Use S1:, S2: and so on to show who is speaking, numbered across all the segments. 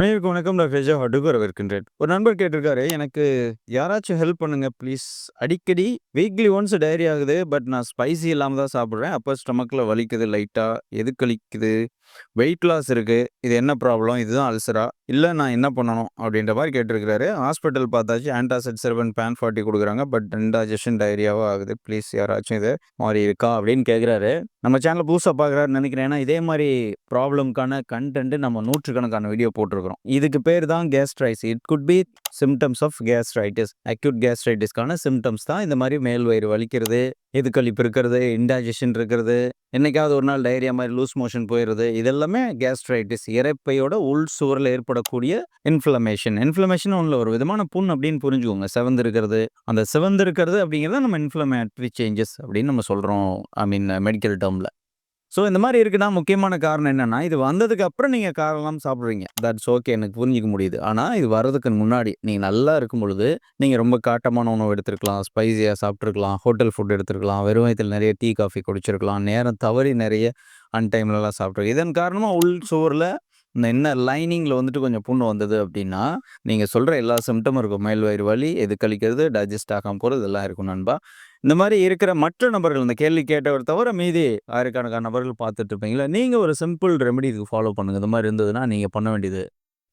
S1: அனைவருக்கும் வணக்கம். நான் ஃபெஜா ஹடுகர் இருக்கின்றேன் ஒரு நண்பர் கேட்டிருக்காரு எனக்கு யாராச்சும் ஹெல்ப் பண்ணுங்க ப்ளீஸ் அடிக்கடி வீக்லி ஒன்ஸ் டைரி ஆகுது பட் நான் ஸ்பைசி இல்லாமல் தான் சாப்பிட்றேன். அப்போ ஸ்டமக்கில் வலிக்குது லைட்டாக எது கழிக்குது வெயிட் லாஸ் இருக்குது இது என்ன ப்ராப்ளம் இதுதான் அல்சரா இல்லை நான் என்ன பண்ணணும்? அப்படின்ற மாதிரி கேட்டிருக்கிறாரு. ஹாஸ்பிட்டல் பார்த்தாச்சு. ஆன்டாசிட் செர்வன் பேன் ஃபார்ட்டி கொடுக்குறாங்க. பட் இன்டாஜஷன் டைரியாவோ ஆகுது. ப்ளீஸ் யாராச்சும் இது மாதிரி இருக்கா அப்படின்னு கேட்குறாரு. நம்ம சேனலை புதுசாக பார்க்குறாரு நினைக்கிறேன். ஏன்னா இதே மாதிரி ப்ராப்ளம்க்கான கண்டென்ட் நம்ம நூற்றுக்கணக்கான வீடியோ போட்டிருக்கிறோம். இதுக்கு பேர் தான் gastritis it could be symptoms of gastritis acute கேஸ்ட்ரைட்டிஸ்க்கான symptoms தான் இந்த மாதிரி மேல் வயிறு வலிக்கிறது எதுக்கழிப்பு இருக்கிறது இன்டைஜஷன் இருக்கிறது என்னைக்காவது ஒரு நாள் டைரியா மாதிரி லூஸ் மோஷன் போயிடுது இதெல்லாமே கேஸ்ட்ரைட்டிஸ் இறைப்பையோட உள் சுவரில் ஏற்படக்கூடிய இன்ஃப்ளமேஷன் இன்ஃப்ளமேஷன் ஒன்றில் ஒரு விதமான புண் அப்படின்னு புரிஞ்சுக்கோங்க. செவந்து இருக்கிறது. அந்த செவந்து இருக்கிறது அப்படிங்கிறத நம்ம இன்ஃப்ளமேட்டரி சேஞ்சஸ் அப்படின்னு நம்ம சொல்கிறோம் ஐ மீன் மெடிக்கல் டேர்மில் ஸோ இந்த மாதிரி இருக்குன்னா முக்கியமான காரணம் என்னென்னா இது வந்ததுக்கு அப்புறம் நீங்கள் காரெல்லாம் சாப்பிட்றீங்க. தட்ஸ் ஓகே எனக்கு புரிஞ்சிக்க முடியுது. ஆனால் இது வர்றதுக்கு முன்னாடி நீங்கள் நல்லா இருக்கும் பொழுது நீங்கள் ரொம்ப காட்டமான உணவு எடுத்துருக்கலாம். ஸ்பைசியாக சாப்பிட்ருக்கலாம் ஹோட்டல் ஃபுட் எடுத்துருக்கலாம். வெறும் வயத்தில் நிறைய டீ காஃபி குடிச்சிருக்கலாம். நேரம் தவறி நிறைய அன்டைம்லலாம் சாப்பிட்ருக்கு இதன் காரணமாக உள் சுவரில் இந்த என்ன லைனிங்கில் வந்துட்டு கொஞ்சம் புண்ணு வந்தது அப்படின்னா நீங்கள் சொல்கிற எல்லா சிம்டமும் இருக்கும். மேல் வயிறு வலி எது கழிக்கிறது டைஜஸ்ட் ஆகாமல் போகிறது இதெல்லாம் இருக்கும் நண்பா. இந்த மாதிரி இருக்கிற மற்ற நபர்கள் இந்த கேள்வி கேட்டவர் தவிர மீதி ஆயிரக்கணக்கான நபர்கள் பார்த்துட்டு இருப்பீங்களா? நீங்கள் ஒரு சிம்பிள் ரெமெடி இதுக்கு ஃபாலோ பண்ணுங்கள் இந்த மாதிரி இருந்ததுன்னா நீங்கள் பண்ண வேண்டியது.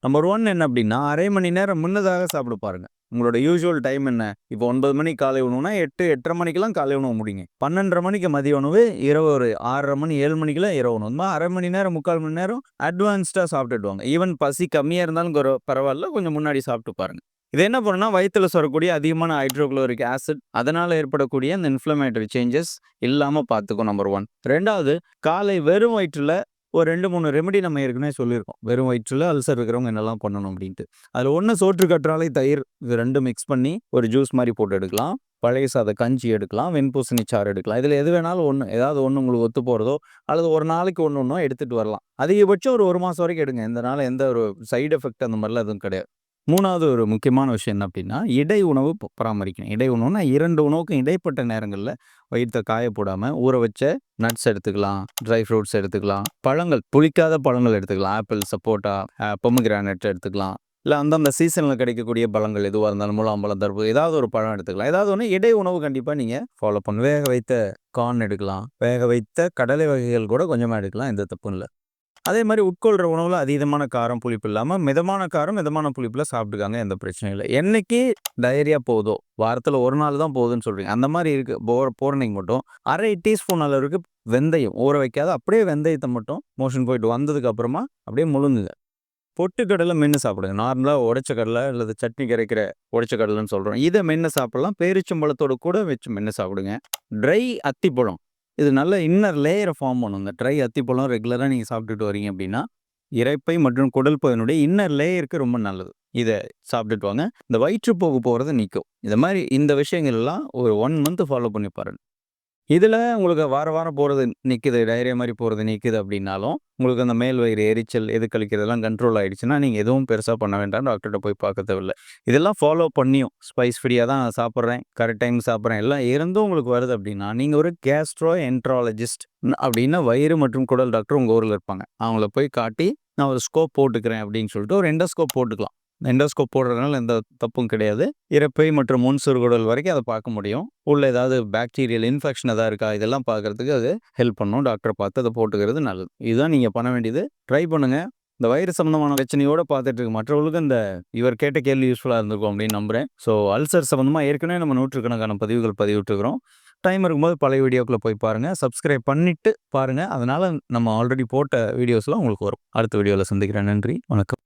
S1: நம்பர் ஒன் என்ன அப்படின்னா அரை மணி நேரம் முன்னதாக சாப்பிட பாருங்க. உங்களோட யூஸ்வல் டைம் என்ன? இப்போ ஒன்பது மணிக்கு காலை உணவுனா எட்டு எட்டரை மணிக்கெல்லாம் காலை உணவு முடிங்க பன்னெண்டரை மணிக்கு மதிய உணவு இரவு ஒரு ஆறரை மணி ஏழு மணிக்கெல்லாம் இரவு உணவு. மாதிரி அரை மணி நேரம் முக்கால் மணி நேரம் அட்வான்ஸ்டாக சாப்பிட்டுடுவாங்க ஈவன் பசி கம்மியாக இருந்தாலும் பரவாயில்ல. கொஞ்சம் முன்னாடி சாப்பிட்டு பாருங்க. இது என்ன பண்ணுன்னா வயிற்றில் சொல்லக்கூடிய அதிகமான ஹைட்ரோகுளோரிக் ஆசிட் அதனால் ஏற்படக்கூடிய அந்த இன்ஃப்ளமேட்டரி சேஞ்சஸ் இல்லாமல் பார்த்துக்கும் நம்பர் ஒன் ரெண்டாவது காலை வெறும் வயிற்றில் ஒரு ரெண்டு மூணு ரெமெடி நம்ம ஏற்கனவே சொல்லியிருக்கோம். வெறும் வயிற்றில் அல்சர் இருக்கிறவங்க என்னெல்லாம் பண்ணணும் அப்படின்ட்டு. அதில் ஒன்று சோற்று கற்றாழை தயிர் இது ரெண்டும் மிக்ஸ் பண்ணி ஒரு ஜூஸ் மாதிரி போட்டு எடுக்கலாம். பழைய சாத கஞ்சி எடுக்கலாம். வெண்பூசணி சாறு எடுக்கலாம். இதில் எது வேணாலும் ஒன்று ஏதாவது ஒன்று உங்களுக்கு ஒத்து போகிறதோ அல்லது ஒரு நாளைக்கு ஒன்று ஒன்றும் எடுத்துகிட்டு வரலாம். அதிகபட்சம் ஒரு ஒரு மாதம் வரைக்கும் எடுங்க. இந்த நாள் எந்த ஒரு சைடு எஃபெக்ட் அந்த மாதிரிலாம் எதுவும் கிடையாது. மூணாவது ஒரு முக்கியமான விஷயம் என்ன அப்படின்னா இடை உணவு பராமரிக்கணும். இடை உணவுனா இரண்டு உணவுக்கும் இடைப்பட்ட நேரங்களில் வயிற்றை காய போடாமல் ஊற வச்ச நட்ஸ் எடுத்துக்கலாம் ட்ரை ஃப்ரூட்ஸ் எடுத்துக்கலாம் பழங்கள் புளிக்காத பழங்கள் எடுத்துக்கலாம். ஆப்பிள் சப்போட்டா பொம்முகிரானட் எடுத்துக்கலாம். இல்லை அந்தந்த சீசனில் கிடைக்கக்கூடிய பழங்கள் எதுவாக இருந்தாலும் முலாம்பழம் தர்பு ஏதாவது ஒரு பழம் எடுத்துக்கலாம். ஏதாவது ஒன்று இடை உணவு கண்டிப்பாக நீங்கள் ஃபாலோ பண்ணணும். வேக வைத்த கார்ன் எடுக்கலாம். வேக வைத்த கடலை வகைகள் கூட கொஞ்சமாக எடுக்கலாம். எந்த தப்பும் இல்லை. அதே மாதிரி உட்கொள்கிற உணவில் அதீதமான காரம் புளிப்பு இல்லாமல் மிதமான காரம் மிதமான புளிப்பில் சாப்பிட்டுக்காங்க எந்த பிரச்சனையும் இல்லை. என்றைக்கு டயரியா போதோ வாரத்தில் ஒரு நாள் தான் போகுதுன்னு சொல்கிறீங்க அந்த மாதிரி இருக்கு. போகிற போகிறனைக்கு மட்டும் அரை டீஸ்பூன் அளவுக்கு வெந்தயம் ஊற வைக்காத அப்படியே வெந்தயத்தை மட்டும் மோஷன் போயிட்டு வந்ததுக்கு அப்புறமா அப்படியே முழுங்குங்க. பொட்டுக்கடலை மென்று சாப்பிடுங்க. நார்மலாக உடைச்ச கடலை அல்லது சட்னி கரைக்கிற உடைச்ச கடலைன்னு சொல்கிறோம் இதை மென்று சாப்பிடலாம். பேரிச்சம்பழத்தோட கூட வச்சு மென்று சாப்பிடுங்க. ட்ரை அத்திப்பழம். இது நல்ல இன்னர் லேயரை ஃபார்ம் பண்ணும். இந்த ட்ரை அத்திப்பழம் ரெகுலராக நீங்கள் சாப்பிட்டுட்டு வரீங்க அப்படின்னா இறைப்பை மற்றும் குடல் பகுதியினுடைய இன்னர் லேயருக்கு ரொம்ப நல்லது. இதை சாப்பிட்டுட்டு வாங்க. இந்த வயிற்றுப்போக்கு போகிறத நிற்கும் இந்த மாதிரி இந்த விஷயங்கள் எல்லாம் ஒரு ஒன் மந்த் ஃபாலோ பண்ணி பாருங்கள் இதில் உங்களுக்கு வார வாரம் போகிறது நிற்கிது டைரியா மாதிரி போகிறது நிற்குது அப்படின்னாலும் உங்களுக்கு அந்த மேல் வயிறு எரிச்சல் எது கழிக்கிறதெல்லாம் கண்ட்ரோல் ஆகிடுச்சுன்னா நீங்கள் எதுவும் பெருசாக பண்ண வேண்டாம் டாக்டர்கிட்ட போய் பார்க்க தேவையில்லை இதெல்லாம் ஃபாலோ பண்ணியும். ஸ்பைஸ் ஃப்ரீயாக தான் சாப்பிட்றேன் கரெக்ட் டைம் சாப்பிட்றேன். எல்லாம் இருந்தும் உங்களுக்கு வருது அப்படின்னா நீங்கள் ஒரு கேஸ்ட்ரோ என்ட்ராலஜிஸ்ட் அப்படின்னா வயிறு மற்றும் குடல் டாக்டர் உங்கள் ஊரில் இருப்பாங்க. அவங்கள போய் காட்டி நான் ஒரு ஸ்கோப் போட்டுக்கிறேன் அப்படின்னு சொல்லிட்டு ஒரு எண்டோஸ்கோப் போட்டுக்கலாம். எண்டோஸ்கோப் போடுறதுனால எந்த தப்பும் கிடையாது. இறப்பை மற்றும் முன் சிறுகுடல் வரைக்கும் அதை பார்க்க முடியும். உள்ள ஏதாவது பாக்டீரியல் இன்ஃபெக்ஷன் எதாவது இருக்கா? இதெல்லாம் பார்க்கறதுக்கு அது ஹெல்ப் பண்ணும். டாக்டரை பார்த்து அதை போட்டுக்கிறது நல்லது. இதுதான் நீங்கள் பண்ண வேண்டியது. ட்ரை பண்ணுங்கள் இந்த வயிறு சம்மந்தமான பிரச்சனையோடு பார்த்துட்டு இருக்க மற்றவர்களுக்கு இந்த இவர் கேட்ட கேள்வி யூஸ்ஃபுல்லாக இருந்திருக்கும் அப்படின்னு நம்புகிறேன் ஸோ அல்சர் சம்மந்தமாக ஏற்கனவே நம்ம நூற்றுக்கணக்கான பதிவுகள் பதிவிட்டுருக்கிறோம். டைம் இருக்கும்போது பழைய வீடியோக்குள்ளே போய் பாருங்கள் சப்ஸ்கிரைப் பண்ணிவிட்டு பாருங்கள் அதனால் நம்ம ஆல்ரெடி போட்ட வீடியோஸ்லாம் உங்களுக்கு வரும். அடுத்த வீடியோவில் சந்திக்கிறேன். நன்றி. வணக்கம்.